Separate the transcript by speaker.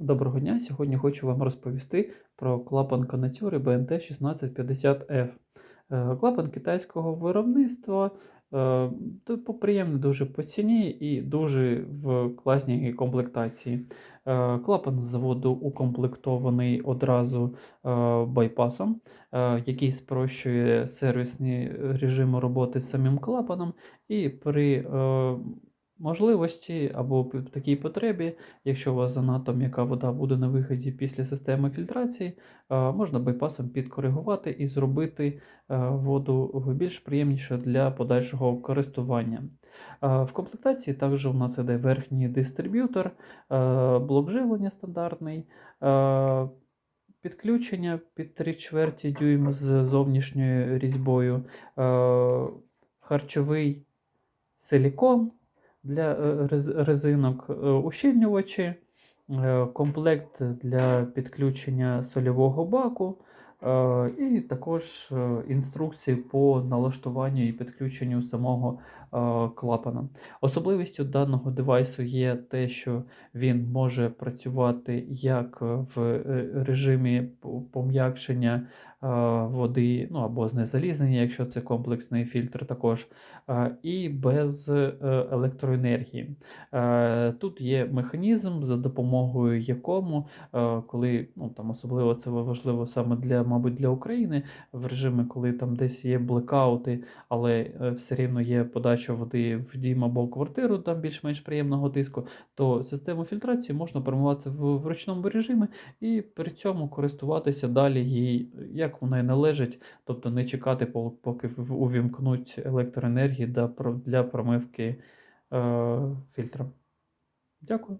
Speaker 1: Доброго дня! Сьогодні хочу вам розповісти про клапан канатюри BNT 1650F. Е, Клапан китайського виробництва е, типу, приємний дуже по ціні і дуже в класній комплектації. Е, Клапан з заводу укомплектований одразу байпасом, який спрощує сервісні режими роботи з самим клапаном, і при можливості або такій потребі, якщо у вас занадто м'яка вода буде на виході після системи фільтрації, можна байпасом підкоригувати і зробити воду більш приємніше для подальшого користування. В комплектації також у нас іде верхній дистриб'ютор, блок живлення стандартний. Підключення під 3 чверті дюйма з зовнішньою різьбою, харчовий силікон для е, резинок, е, ущільнювачі, е, комплект для підключення сольового баку, і також е, інструкції по налаштуванню і підключенню самого е, клапана. Особливістю даного девайсу є те, що він може працювати як в е, режимі пом'якшення е, води, ну або знезалізнення, якщо це комплексний фільтр також, е, і без е, електроенергії. Е, Тут є механізм, за допомогою якому, е, коли ну там особливо це важливо саме для, мабуть, для України, в режимі, коли там десь є блекаути, але е, все рівно є подача води в дім або квартиру, там більш-менш приємного тиску, то систему фільтрації можна промивати в, в ручному режимі і при цьому користуватися далі їй, як вона і належить, тобто не чекати, поки увімкнуть електроенергії для, для промивки е, фільтра. Дякую.